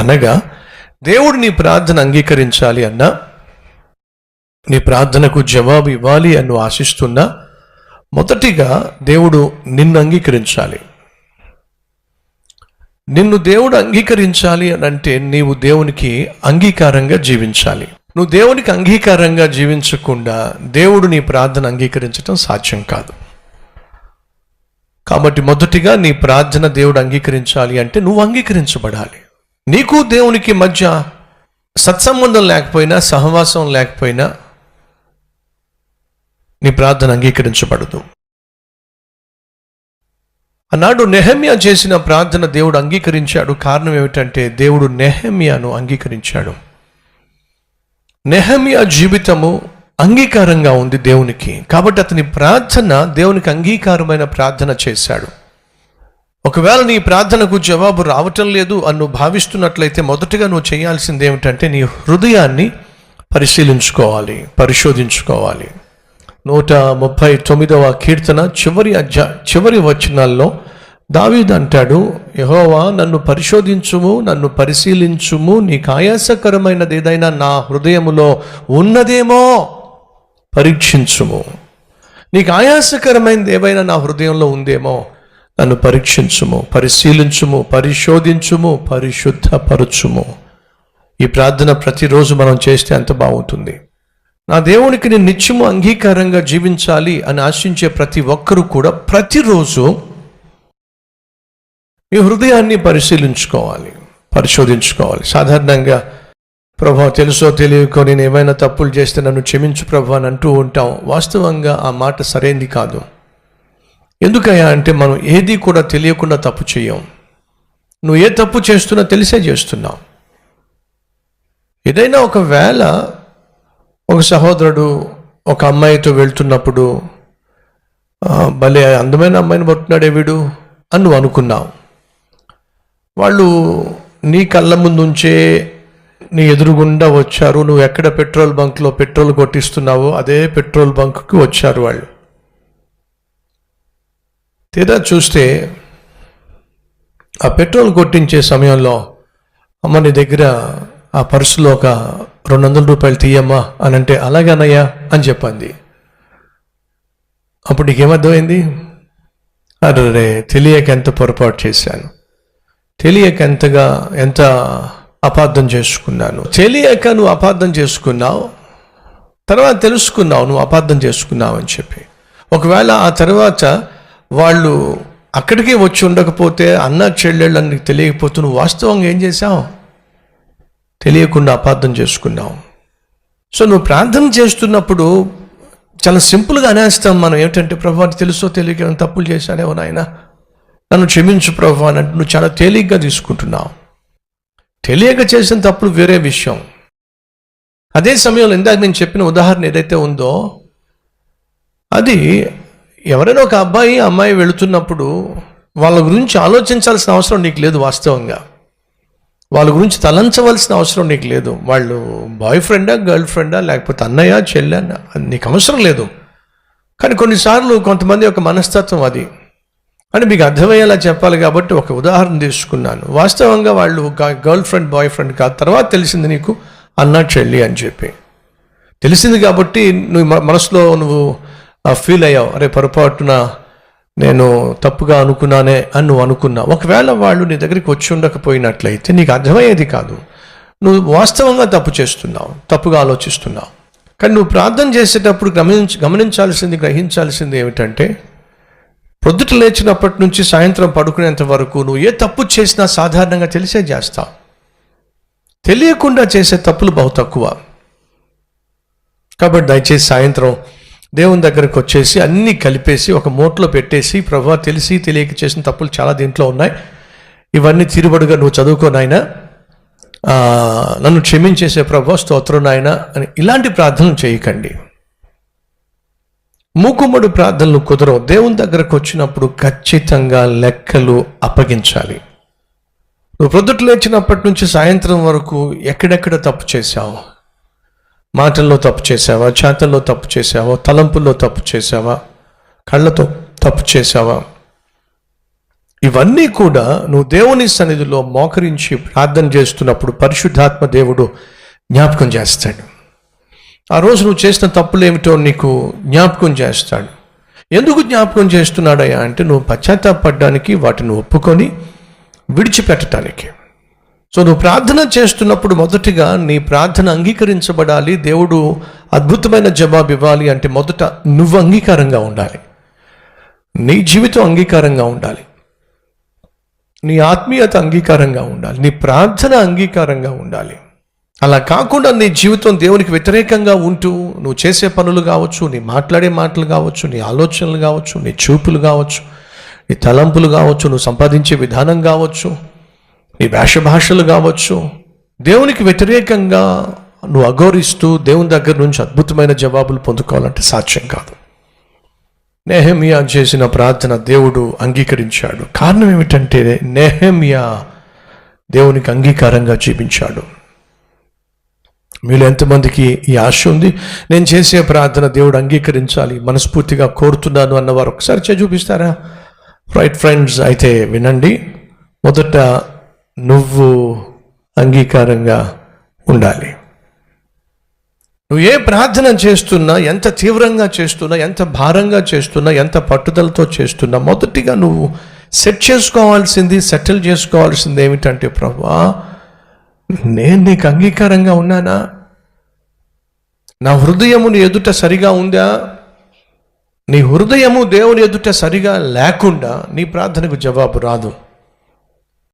అనగా దేవుడు నీ ప్రార్థన అంగీకరించాలి అన్నా నీ ప్రార్థనకు జవాబు ఇవ్వాలి అని ఆశిస్తున్నా మొదటిగా దేవుడు నిన్ను అంగీకరించాలి. నిన్ను దేవుడు అంగీకరించాలి అని అంటే నీవు దేవునికి అంగీకారంగా జీవించాలి. నువ్వు దేవునికి అంగీకారంగా జీవించకుండా దేవుడు నీ ప్రార్థన అంగీకరించడం సాధ్యం కాదు. కాబట్టి మొదటిగా నీ ప్రార్థన దేవుడు అంగీకరించాలి అంటే నువ్వు అంగీకరించబడాలి. నీకు దేవునికి మధ్య సత్సంబంధం లేకపోయినా సహవాసం లేకపోయినా నీ ప్రార్థన అంగీకరించబడదు. అన్నాడు నెహమ్యా చేసిన ప్రార్థన దేవుడు అంగీకరించాడు. కారణం ఏమిటంటే దేవుడు నెహమ్యాను అంగీకరించాడు. నెహమ్యా జీవితము అంగీకారంగా ఉంది దేవునికి. కాబట్టి అతని ప్రార్థన దేవునికి అంగీకారమైన ప్రార్థన చేశాడు. ఒకవేళ నీ ప్రార్థనకు జవాబు రావటం లేదు అని నువ్వు భావిస్తున్నట్లయితే మొదటగా నువ్వు చేయాల్సింది ఏమిటంటే నీ హృదయాన్ని పరిశీలించుకోవాలి పరిశోధించుకోవాలి. నూట ముప్పై తొమ్మిదవ కీర్తన చివరి అధ్యా చివరి వచనాల్లో దావీద్ అంటాడు యహోవా నన్ను పరిశోధించుము నన్ను పరిశీలించుము నీకు ఆయాసకరమైనది ఏదైనా నా హృదయములో ఉన్నదేమో పరీక్షించుము. నీకు ఆయాసకరమైనది ఏవైనా నా హృదయంలో ఉందేమో నన్ను పరీక్షించుము పరిశీలించుము పరిశోధించుము పరిశుద్ధపరచుము. ఈ ప్రార్థన ప్రతిరోజు మనం చేస్తే ఎంత బాగుంటుంది. నా దేవునికి నేను నిత్యము అంగీకారంగా జీవించాలి అని ఆశించే ప్రతి ఒక్కరూ కూడా ప్రతిరోజు మీ హృదయాన్ని పరిశీలించుకోవాలి పరిశోధించుకోవాలి. సాధారణంగా ప్రభా తెలుసో తెలియకో నేను ఏమైనా తప్పులు చేస్తే నన్ను క్షమించు ప్రభు అని అంటూ ఉంటాం. వాస్తవంగా ఆ మాట సరైంది కాదు. ఎందుకయ్యా అంటే మనం ఏది కూడా తెలియకుండా తప్పు చేయం. నువ్వు ఏ తప్పు చేస్తున్నా తెలిసే చేస్తున్నావు. ఏదైనా ఒకవేళ ఒక సహోదరుడు ఒక అమ్మాయితో వెళ్తున్నప్పుడు భలే అందమైన అమ్మాయిని పట్టున్నాడే వీడు అని నువ్వు అనుకున్నావు. వాళ్ళు నీ కళ్ళ ముందుంచే నీ ఎదురుగుండా వచ్చారు. నువ్వు ఎక్కడ పెట్రోల్ బంక్లో పెట్రోల్ కొట్టిస్తున్నావో అదే పెట్రోల్ బంక్కి వచ్చారు వాళ్ళు. తీరా చూస్తే ఆ పెట్రోల్ కొట్టించే సమయంలో అమ్మ నీ దగ్గర ఆ పర్సులో ఒక రెండు వందల రూపాయలు తీయమ్మా అని అంటే అలాగనయ్యా అని చెప్పింది. అప్పుడు నీకేమర్థమైంది? అరే తెలియక ఎంత పొరపాటు చేశాను. తెలియక ఎంతగా ఎంత అపార్థం చేసుకున్నాను. తెలియక నువ్వు అపార్థం చేసుకున్నావు? తర్వాత తెలుసుకున్నావు నువ్వు అపార్థం చేసుకున్నావు అని చెప్పి. ఒకవేళ ఆ తర్వాత వాళ్ళు అక్కడికే వచ్చి ఉండకపోతే అన్న చెల్లెళ్ళు అని నీకు తెలియకపోతే నువ్వు వాస్తవంగా ఏం చేశావు? తెలియకుండా అపార్థం చేసుకున్నావు. సో నువ్వు ప్రార్థన చేస్తున్నప్పుడు చాలా సింపుల్గా అనేస్తాం మనం. ఏమిటంటే ప్రభు అని తెలుసో తెలియక తప్పులు చేశానేమో నాయన? నన్ను క్షమించు ప్రభు అని అంటే నువ్వు చాలా తేలిగ్గా తీసుకుంటున్నావు. తెలియక చేసిన తప్పులు వేరే విషయం. అదే సమయంలో ఇందాక నేను చెప్పిన ఉదాహరణ ఏదైతే ఉందో అది ఎవరైనా ఒక అబ్బాయి అమ్మాయి వెళుతున్నప్పుడు వాళ్ళ గురించి ఆలోచించాల్సిన అవసరం నీకు లేదు వాస్తవంగా. వాళ్ళ గురించి తలంచవలసిన అవసరం నీకు లేదు. వాళ్ళు బాయ్ ఫ్రెండా గర్ల్ ఫ్రెండా లేకపోతే అన్నయ్య చెల్లె అది నీకు అవసరం లేదు. కానీ కొన్నిసార్లు కొంతమంది యొక్క మనస్తత్వం అది. అని మీకు అర్థమయ్యేలా చెప్పాలి కాబట్టి ఒక ఉదాహరణ తీసుకున్నాను. వాస్తవంగా వాళ్ళు గర్ల్ ఫ్రెండ్ బాయ్ ఫ్రెండ్ కాదు. తర్వాత తెలిసింది నీకు అన్న చెల్లి అని చెప్పి. తెలిసింది కాబట్టి నువ్వు మనసులో నువ్వు ఫీల్ అయ్యావు. అరే పొరపాటున నేను తప్పుగా అనుకున్నానే అని నువ్వు అనుకున్నావు. ఒకవేళ వాళ్ళు నీ దగ్గరికి వచ్చి ఉండకపోయినట్లయితే నీకు అర్థమయ్యేది కాదు. నువ్వు వాస్తవంగా తప్పు చేస్తున్నావు తప్పుగా ఆలోచిస్తున్నావు. కానీ నువ్వు ప్రార్థన చేసేటప్పుడు గమనించ గమనించాల్సింది గ్రహించాల్సింది ఏమిటంటే ప్రొద్దుట లేచినప్పటి నుంచి సాయంత్రం పడుకునేంత వరకు నువ్వు ఏ తప్పు చేసినా సాధారణంగా తెలిసే చేస్తావు. తెలియకుండా చేసే తప్పులు బహు తక్కువ. కాబట్టి దయచేసి సాయంత్రం దేవుని దగ్గరకు వచ్చేసి అన్నీ కలిపేసి ఒక మూటలో పెట్టేసి ప్రభా తెలిసి తెలియక చేసిన తప్పులు చాలా దీంట్లో ఉన్నాయి. ఇవన్నీ తిరుబడుగా నువ్వు చదువుకో నాయన. నన్ను క్షమించేసే ప్రభా స్తోత్రం నాయన అని ఇలాంటి ప్రార్థనలు చేయకండి. మూకుమ్మడి ప్రార్థనలు కుదరవు. దేవుని దగ్గరకు వచ్చినప్పుడు ఖచ్చితంగా లెక్కలు అప్పగించాలి. నువ్వు ప్రొద్దుట లేచినప్పటి నుంచి సాయంత్రం వరకు ఎక్కడెక్కడ తప్పు చేశావు? మాటల్లో తప్పు చేసావా చేతల్లో తప్పు చేసావా తలంపుల్లో తప్పు చేసావా కళ్ళతో తప్పు చేసావా ఇవన్నీ కూడా నువ్వు దేవుని సన్నిధిలో మోకరించి ప్రార్థన చేస్తున్నప్పుడు పరిశుద్ధాత్మ దేవుడు జ్ఞాపకం చేస్తాడు. ఆ రోజు నువ్వు చేసిన తప్పులేమిటో నీకు జ్ఞాపకం చేస్తాడు. ఎందుకు జ్ఞాపకం చేస్తున్నాడయ్యా అంటే నువ్వు పశ్చాత్తాపడడానికి వాటిని ఒప్పుకొని విడిచిపెట్టడానికి సో నువ్వు ప్రార్థన చేస్తున్నప్పుడు మొదటిగా నీ ప్రార్థన అంగీకరించబడాలి. దేవుడు అద్భుతమైన జవాబు ఇవ్వాలి అంటే మొదట నువ్వు అంగీకారంగా ఉండాలి. నీ జీవితం అంగీకారంగా ఉండాలి. నీ ఆత్మీయత అంగీకారంగా ఉండాలి. నీ ప్రార్థన అంగీకారంగా ఉండాలి. అలా కాకుండా నీ జీవితం దేవునికి వ్యతిరేకంగా ఉంటూ నువ్వు చేసే పనులు కావచ్చు నీ మాట్లాడే మాటలు కావచ్చు నీ ఆలోచనలు కావచ్చు నీ చూపులు కావచ్చు నీ తలంపులు కావచ్చు నువ్వు సంపాదించే విధానం కావచ్చు నీ వేష భాషలు కావచ్చు. దేవునికి వ్యతిరేకంగా నువ్వు అఘోరిస్తూ దేవుని దగ్గర నుంచి అద్భుతమైన జవాబులు పొందుకోవాలంటే సాధ్యం కాదు. నెహమియా చేసిన ప్రార్థన దేవుడు అంగీకరించాడు. కారణం ఏమిటంటే నెహమియా దేవునికి అంగీకారంగా జీవించాడు. మీలో ఎంతమందికి ఈ ఆశ ఉంది? నేను చేసే ప్రార్థన దేవుడు అంగీకరించాలి మనస్ఫూర్తిగా కోరుతున్నాను అన్నవారు. ఒకసారి చే చూపిస్తారా? రైట్ ఫ్రెండ్స్ అయితే వినండి. మొదట నువ్వు అంగీకారంగా ఉండాలి. నువ్వు ఏ ప్రార్థన చేస్తున్నా ఎంత తీవ్రంగా చేస్తున్నా ఎంత భారంగా చేస్తున్నా ఎంత పట్టుదలతో చేస్తున్నా మొదటిగా నువ్వు సెట్ చేసుకోవాల్సింది సెటిల్ చేసుకోవాల్సింది ఏమిటంటే ప్రభా నేను నీకు అంగీకారంగా ఉన్నానా? నా హృదయము నీ ఎదుట సరిగా ఉందా? నీ హృదయము దేవుని ఎదుట సరిగా లేకుండా నీ ప్రార్థనకు జవాబు రాదు.